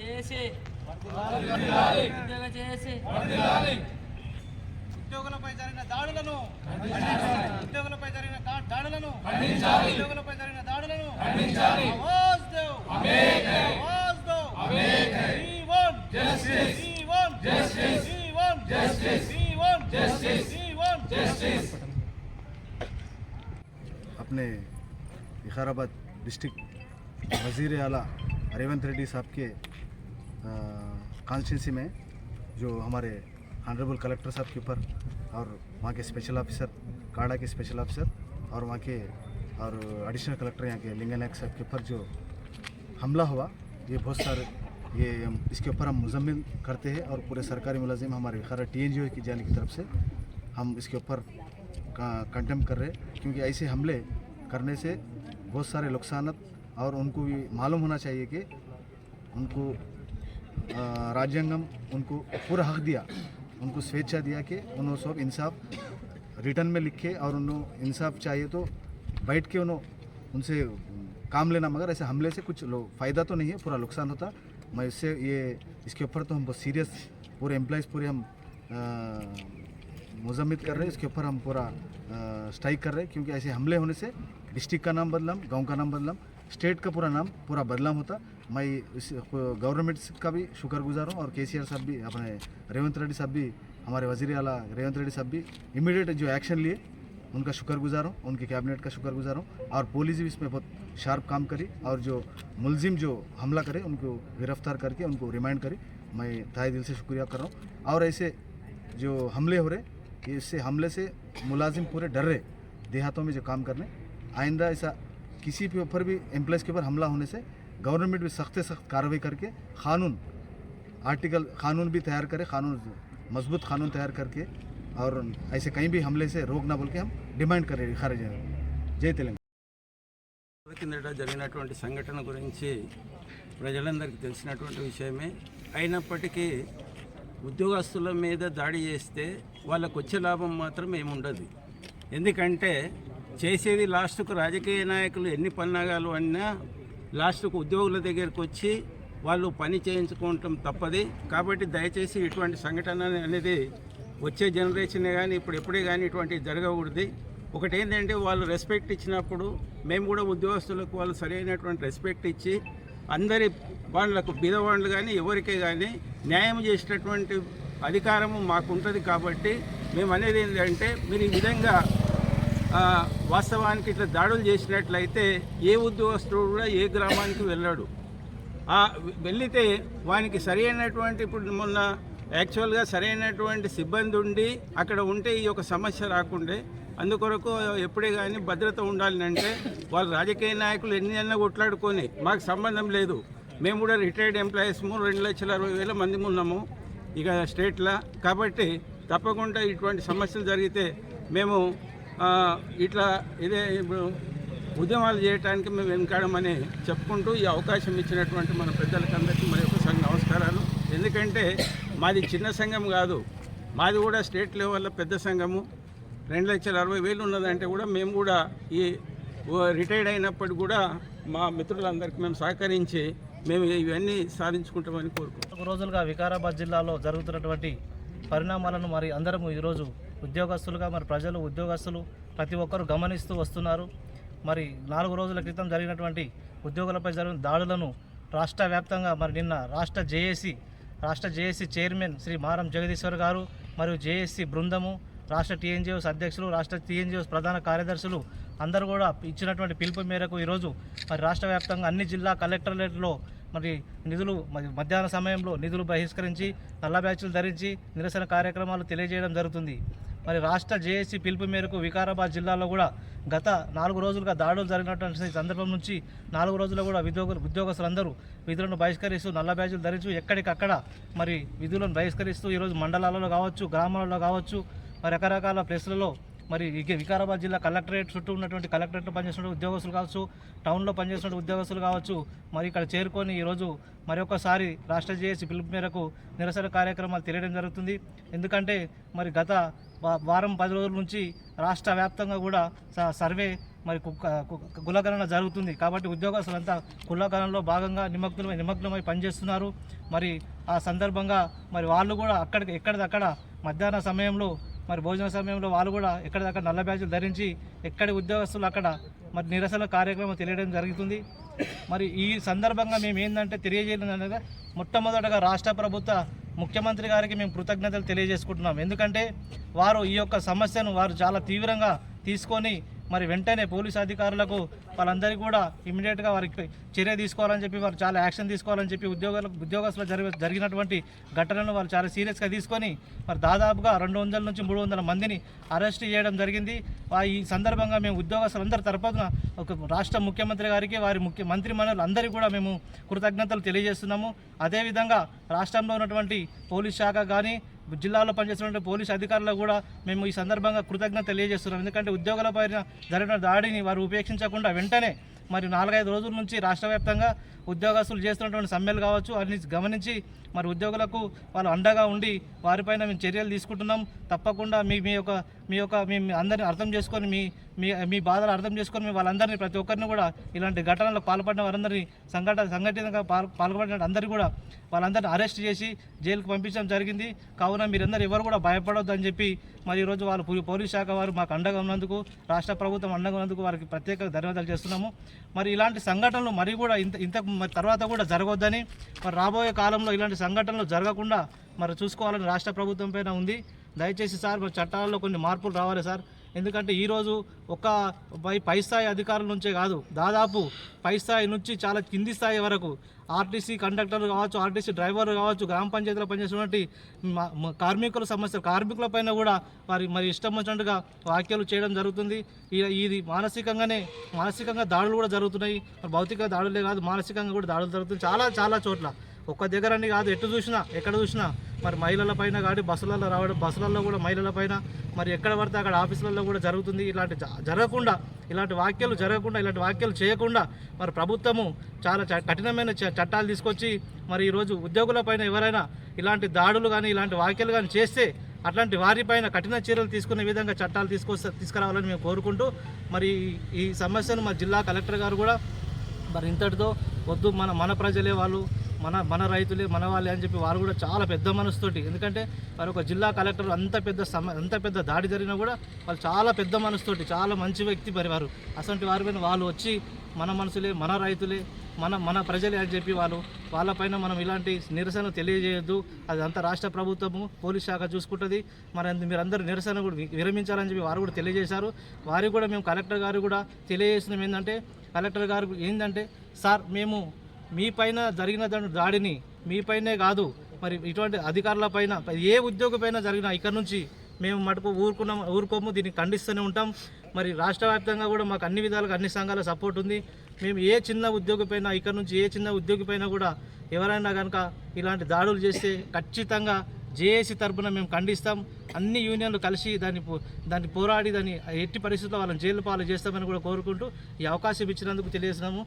చేసి ఉద్యోగ చేసి ఉద్యోగులపై జరిగిన దాడులను ఉద్యోగులపై జరిగిన దా- దాడులను ఉద్యోగులపై జరిగిన దాడులను Awaaz Dev Awaaz Dev We want justice. We want justice. We want justice. We want justice. We want justice. अपने विकाराबाद डिस्ट्रिक्ट वज़ीर आला रेवंत रेड्डी साहब के कॉन्स्टिट्यूंसी में, जो हमारे ऑनरेबल कलेक्टर साहब के ऊपर और वहाँ के स्पेशल ऑफिसर काड़ा के स्पेशल ऑफिसर और वहाँ के और एडिशनल कलेक्टर यहाँ के लिंगा नायक साहब के ऊपर जो हमला हुआ, ये बहुत सारे, ये इसके ऊपर हम मुजम्मिल करते हैं और पूरे सरकारी मुलाजिम हमारे खरा टी एन की जाने की तरफ़ से हम इसके ऊपर कंटेम कर रहे हैं। क्योंकि ऐसे हमले करने से बहुत सारे नुकसान और उनको भी मालूम होना चाहिए कि उनको राज्यांगम उनको पूरा हक दिया। उनको स्वेच्छा दिया कि उन्होंने सब इंसाफ रिटर्न में लिखे और उन्होंने इंसाफ चाहिए तो बैठ के उन्होंने उनसे काम लेना। मगर ऐसे हमले से कुछ लोग फ़ायदा तो नहीं है, पूरा नुकसान होता। मैं इससे, ये, इसके ऊपर तो हम बहुत सीरियस पूरे एम्प्लॉयज़ पूरे हम मुजम्मित कर रहे हैं। इसके ऊपर हम पूरा स्ट्राइक कर रहे हैं। क्योंकि ऐसे हमले होने से डिस्ट्रिक्ट का नाम बदलम, गाँव का नाम बदलाम। स्टेट का पूरा नाम, पूरा बदलाम होता। मैं इस गवर्नमेंट का भी शुक्रगुजार हूँ और के साहब भी, अपने रेवंत रेड्डी साहब भी, हमारे वज़ीर अला रेवंत रेड्डी साहब भी इमीडिएट जो एक्शन लिए, उनका शुक्रगुजार हूँ, उनके कैबिनेट का शुक्रगुजार हूँ और पुलिस भी इसमें बहुत शार्प काम करी और जो मुलजिम जो हमला करे, उनको गिरफ़्तार करके उनको रिमाइंड करी। मैं तहे दिल से शुक्रिया कर रहा हूँ। और ऐसे जो हमले हो रहे इससे हमले से मुलाजिम पूरे डर रहे, देहातों में जो काम करने आइंदा ऐसा किसी के ऊपर भी एम्प्लॉयज़ के ऊपर हमला होने से गवर्नमेंट भी सख्त से सख्त कार्रवाई करके कानून आर्टिकल कानून भी तैयार करे कानून मजबूत कानून तैयार करके और ऐसे कहीं भी हमले से रोक ना बोल के हम डिमांड करें खारिज जय तेलंगाना రోజుల కిందట జరిగినటువంటి సంఘటన గురించి ప్రజలందరికీ తెలిసినటువంటి విషయమే అయినప్పటికీ ఉద్యోగస్తుల మీద దాడి చేస్తే వాళ్ళకు వచ్చే లాభం మాత్రం ఏముండదు ఎందుకంటే చేసేది లాస్ట్కు రాజకీయ నాయకులు ఎన్ని పన్నాగాలు అన్నా లాస్ట్కు ఉద్యోగుల దగ్గరికి వచ్చి వాళ్ళు పని చేయించుకోవటం తప్పది. కాబట్టి దయచేసి ఇటువంటి సంఘటన అనేది వచ్చే జనరేషన్ కానీ ఇప్పుడు ఎప్పుడే కానీ ఇటువంటి జరగకూడదు. ఒకటి ఏంటంటే వాళ్ళు రెస్పెక్ట్ ఇచ్చినప్పుడు మేము కూడా ఉద్యోగస్తులకు వాళ్ళు సరైనటువంటి రెస్పెక్ట్ ఇచ్చి అందరి వాళ్ళకు బీదవాళ్ళు కానీ ఎవరికే కానీ న్యాయం చేసేటటువంటి అధికారము మాకు ఉంటుంది కాబట్టి మేము అనేది ఏంటంటే మీరు ఈ విధంగా వాస్తవానికి ఇట్లా దాడులు చేసినట్లయితే ఏ ఉద్యోగస్తుడు కూడా ఏ గ్రామానికి వెళ్ళాడు. వెళ్ళితే వెళితే వానికి సరైనటువంటి ఇప్పుడు మొన్న యాక్చువల్గా సరైనటువంటి సిబ్బంది ఉండి అక్కడ ఉంటే ఈ యొక్క సమస్య రాకుండే. అందుకొరకు ఎప్పుడే కానీ భద్రత ఉండాలి అంటే వాళ్ళు రాజకీయ నాయకులు ఎన్ని అన్నా కొట్లాడుకొని మాకు సంబంధం లేదు. మేము కూడా రిటైర్డ్ ఎంప్లాయీస్ము రెండు లక్షల అరవై వేల మంది ఉన్నాము ఇక స్టేట్లో. కాబట్టి తప్పకుండా ఇటువంటి సమస్యలు జరిగితే మేము ఇట్లా ఇదే ఇప్పుడు ఉద్యమాలు చేయడానికి మేము వెనకాడమని చెప్పుకుంటూ ఈ అవకాశం ఇచ్చినటువంటి మన పెద్దలకందరికీ మరి ఒకసారి నమస్కారాలు. ఎందుకంటే మాది చిన్న సంఘం కాదు. మాది కూడా స్టేట్ లెవెల్లో పెద్ద సంఘము. రెండు లక్షల అరవై వేలు ఉన్నదంటే కూడా మేము కూడా ఈ రిటైర్డ్ అయినప్పటికి కూడా మా మిత్రులందరికీ మేము సహకరించి మేము ఇవన్నీ సాధించుకుంటామని కోరుకుంటాం రోజులుగా వికారాబాద్ జిల్లాలో జరుగుతున్నటువంటి పరిణామాలను మరి అందరము ఈరోజు ఉద్యోగస్తులుగా మరి ప్రజలు ఉద్యోగస్తులు ప్రతి ఒక్కరు గమనిస్తూ వస్తున్నారు. మరి నాలుగు రోజుల క్రితం జరిగినటువంటి ఉద్యోగులపై జరిగిన దాడులను రాష్ట్ర వ్యాప్తంగా మరి నిన్న రాష్ట్ర జేఏసీ రాష్ట్ర జేఏసీ చైర్మన్ శ్రీ మారం జగదీశ్వర్ గారు మరియు జేఏసీ బృందము రాష్ట్ర టీఎన్జిఓస్ అధ్యక్షులు రాష్ట్ర టీఎన్జిఓస్ ప్రధాన కార్యదర్శులు అందరూ కూడా ఇచ్చినటువంటి పిలుపు మేరకు ఈరోజు మరి రాష్ట్ర వ్యాప్తంగా అన్ని జిల్లా కలెక్టరేట్లో మరి నిధులు మరి మధ్యాహ్న సమయంలో నిధులు బహిష్కరించి నల్ల బ్యాచ్లు ధరించి నిరసన కార్యక్రమాలు తెలియజేయడం జరుగుతుంది. మరి రాష్ట్ర జేఏసీ పిలుపు మేరకు వికారాబాద్ జిల్లాలో కూడా గత నాలుగు రోజులుగా దాడులు జరిగినటువంటి సందర్భం నుంచి నాలుగు రోజులు కూడా ఉద్యోగులు ఉద్యోగస్తులందరూ విధులను బహిష్కరిస్తూ నల్ల బ్యాజులు ధరించు ఎక్కడికక్కడ మరి విధులను బహిష్కరిస్తూ ఈరోజు మండలాలలో కావచ్చు గ్రామాలలో కావచ్చు మరి రకరకాల ప్లేసులలో మరి వికారాబాద్ జిల్లా కలెక్టరేట్ చుట్టూ ఉన్నటువంటి కలెక్టరేట్లో పనిచేస్తున్న ఉద్యోగస్తులు కావచ్చు టౌన్లో పనిచేస్తున్న ఉద్యోగస్తులు కావచ్చు మరి ఇక్కడ చేరుకొని ఈరోజు మరొకసారి రాష్ట్ర జేఏసీ పిలుపు మేరకు నిరసన కార్యక్రమాలు తెలియడం జరుగుతుంది. ఎందుకంటే మరి గత వారం పది రోజుల నుంచి రాష్ట్ర వ్యాప్తంగా కూడా స- సర్వే మరి కుక్క కు- కులగణన జరుగుతుంది. కాబట్టి ఉద్యోగస్తులంతా కులగణనలో భాగంగా నిమగ్నమై నిమగ్నమై పనిచేస్తున్నారు. మరి ఆ సందర్భంగా మరి వాళ్ళు కూడా అక్కడికి ఎక్కడిదక్కడ మధ్యాహ్న సమయంలో మరి భోజన సమయంలో వాళ్ళు కూడా ఎక్కడిదక్కడ నల్ల బ్యాచ్లు ధరించి ఎక్కడి ఉద్యోగస్తులు అక్కడ మరి నిరసన కార్యక్రమం తెలియడం జరుగుతుంది. మరి ఈ సందర్భంగా మేము ఏంటంటే తెలియజేయాలనగా మొట్టమొదటగా రాష్ట్ర ప్రభుత్వ ముఖ్యమంత్రి గారికి మేము కృతజ్ఞతలు తెలియజేసుకుంటున్నాం. ఎందుకంటే వారు ఈ యొక్క సమస్యను వారు చాలా తీవ్రంగా తీసుకొని మరి వెంటనే పోలీస్ అధికారులకు వాళ్ళందరికీ కూడా ఇమీడియట్గా వారికి చర్య తీసుకోవాలని చెప్పి వారు చాలా యాక్షన్ తీసుకోవాలని చెప్పి ఉద్యోగాలకు ఉద్యోగస్తులు జరిగి జరిగినటువంటి ఘటనలను వాళ్ళు చాలా సీరియస్గా తీసుకొని మరి దాదాపుగా రెండు వందల నుంచి మూడు వందల మందిని అరెస్ట్ చేయడం జరిగింది. ఈ సందర్భంగా మేము ఉద్యోగస్తులందరి తరపున ఒక రాష్ట్ర ముఖ్యమంత్రి గారికి వారి ముఖ్య మంత్రి అందరికీ కూడా మేము కృతజ్ఞతలు తెలియజేస్తున్నాము. అదేవిధంగా రాష్ట్రంలో ఉన్నటువంటి పోలీస్ శాఖ కానీ జిల్లాలో పనిచేస్తున్న పోలీస్ అధికారులకు కూడా మేము ఈ సందర్భంగా కృతజ్ఞత తెలియజేస్తున్నాం. ఎందుకంటే ఉద్యోగుల పైన జరిగిన దాడిని వారు ఉపేక్షించకుండా వెంటనే మరి నాలుగైదు రోజుల నుంచి రాష్ట్ర వ్యాప్తంగా ఉద్యోగస్తులు చేస్తున్నటువంటి సమ్మెలు కావచ్చు అని గమనించి మరి ఉద్యోగులకు వాళ్ళు అండగా ఉండి వారిపైన మేము చర్యలు తీసుకుంటున్నాం. తప్పకుండా మీ మీ యొక్క మీ యొక్క మీ అందరిని అర్థం చేసుకొని మీ మీ మీ బాధలు అర్థం చేసుకొని మీ వాళ్ళందరినీ ప్రతి ఒక్కరిని కూడా ఇలాంటి ఘటనలకు పాల్పడిన వారందరినీ సంఘటన సంఘటితంగా పాల్ పాల్పడిన అందరినీ కూడా వాళ్ళందరినీ అరెస్ట్ చేసి జైలుకు పంపించడం జరిగింది. కావున మీరందరూ ఎవరు కూడా భయపడొద్దు అని చెప్పి మరి ఈరోజు వాళ్ళు పోలీస్ శాఖ వారు మాకు అండగా ఉన్నందుకు రాష్ట్ర ప్రభుత్వం అండగా ఉన్నందుకు వారికి ప్రత్యేక ధన్యవాదాలు చేస్తున్నాము. మరి ఇలాంటి సంఘటనలు మరి కూడా ఇంత ఇంత తర్వాత కూడా జరగొద్దని మరి రాబోయే కాలంలో ఇలాంటి సంఘటనలు జరగకుండా మరి చూసుకోవాలని రాష్ట్ర ప్రభుత్వం పైన ఉంది. దయచేసి సార్ మరి చట్టాల్లో కొన్ని మార్పులు రావాలి సార్. ఎందుకంటే ఈరోజు ఒక పై పై స్థాయి అధికారుల నుంచే కాదు దాదాపు పై స్థాయి నుంచి చాలా కింది స్థాయి వరకు ఆర్టీసీ కండక్టర్లు కావచ్చు ఆర్టీసీ డ్రైవర్లు కావచ్చు గ్రామ పంచాయతీలో పనిచేసినటువంటి కార్మికుల సమస్యలు కార్మికుల పైన కూడా వారి మరి ఇష్టం వచ్చినట్టుగా వ్యాఖ్యలు చేయడం జరుగుతుంది. ఇది మానసికంగానే మానసికంగా దాడులు కూడా జరుగుతున్నాయి. భౌతిక దాడులే కాదు మానసికంగా కూడా దాడులు జరుగుతున్నాయి. చాలా చాలా చోట్ల. ఒక్క దగ్గరని కాదు ఎటు చూసినా ఎక్కడ చూసినా మరి మహిళల పైన కానీ బస్సులలో రావడం బస్సులలో కూడా మహిళల పైన మరి ఎక్కడ పడితే అక్కడ ఆఫీసులలో కూడా జరుగుతుంది. ఇలాంటి జరగకుండా ఇలాంటి వ్యాఖ్యలు జరగకుండా ఇలాంటి వ్యాఖ్యలు చేయకుండా మరి ప్రభుత్వము చాలా చ- కఠినమైన చట్టాలు తీసుకొచ్చి మరి ఈరోజు ఉద్యోగుల పైన ఎవరైనా ఇలాంటి దాడులు కానీ ఇలాంటి వ్యాఖ్యలు కానీ చేస్తే అట్లాంటి వారిపైన కఠిన చర్యలు తీసుకునే విధంగా చట్టాలు తీసుకొస్తే తీసుకురావాలని మేము కోరుకుంటూ మరి ఈ సమస్యను మా జిల్లా కలెక్టర్ గారు కూడా మరి ఇంతటితో వద్దు. మన మన ప్రజలే వాళ్ళు. మన మన రైతులే మన వాళ్ళే అని చెప్పి వారు కూడా చాలా పెద్ద మనసుతోటి ఎందుకంటే వారు ఒక జిల్లా కలెక్టర్ అంత పెద్ద సమ అంత పెద్ద దాడి జరిగినా కూడా వాళ్ళు చాలా పెద్ద మనసుతోటి చాలా మంచి వ్యక్తి మరి వారు. అసలు వారి పైన వాళ్ళు వచ్చి మన మనసులే మన రైతులే మన మన ప్రజలే అని చెప్పి వాళ్ళు వాళ్ళపైన మనం ఇలాంటి నిరసన తెలియజేయొద్దు. అది అంత రాష్ట్ర ప్రభుత్వము పోలీస్ శాఖ చూసుకుంటుంది. మరి మీరందరూ నిరసన కూడా విరమించాలని చెప్పి వారు కూడా తెలియజేశారు. వారికి కూడా మేము కలెక్టర్ గారు కూడా తెలియజేసినాం ఏంటంటే కలెక్టర్ గారు ఏంటంటే సార్ మేము మీ పైన జరిగిన దాని దాడిని మీపైనే కాదు మరి ఇటువంటి అధికారుల పైన ఏ ఉద్యోగి పైన జరిగిన ఇక్కడ నుంచి మేము మటుకు ఊరుకున్నాం ఊరుకోము దీన్ని ఖండిస్తూనే ఉంటాం. మరి రాష్ట్ర వ్యాప్తంగా కూడా మాకు అన్ని విధాలుగా అన్ని సంఘాల సపోర్ట్ ఉంది. మేము ఏ చిన్న ఉద్యోగి పైన ఇక్కడ నుంచి ఏ చిన్న ఉద్యోగి పైన కూడా ఎవరైనా కనుక ఇలాంటి దాడులు చేస్తే ఖచ్చితంగా జేఏసీ తరఫున మేము ఖండిస్తాం. అన్ని యూనియన్లు కలిసి దాన్ని పో- దాన్ని పోరాడి దాన్ని ఎట్టి పరిస్థితుల్లో వాళ్ళని జైలు పాలు చేస్తామని కూడా కోరుకుంటూ ఈ అవకాశం ఇచ్చినందుకు తెలియజేస్తున్నాము.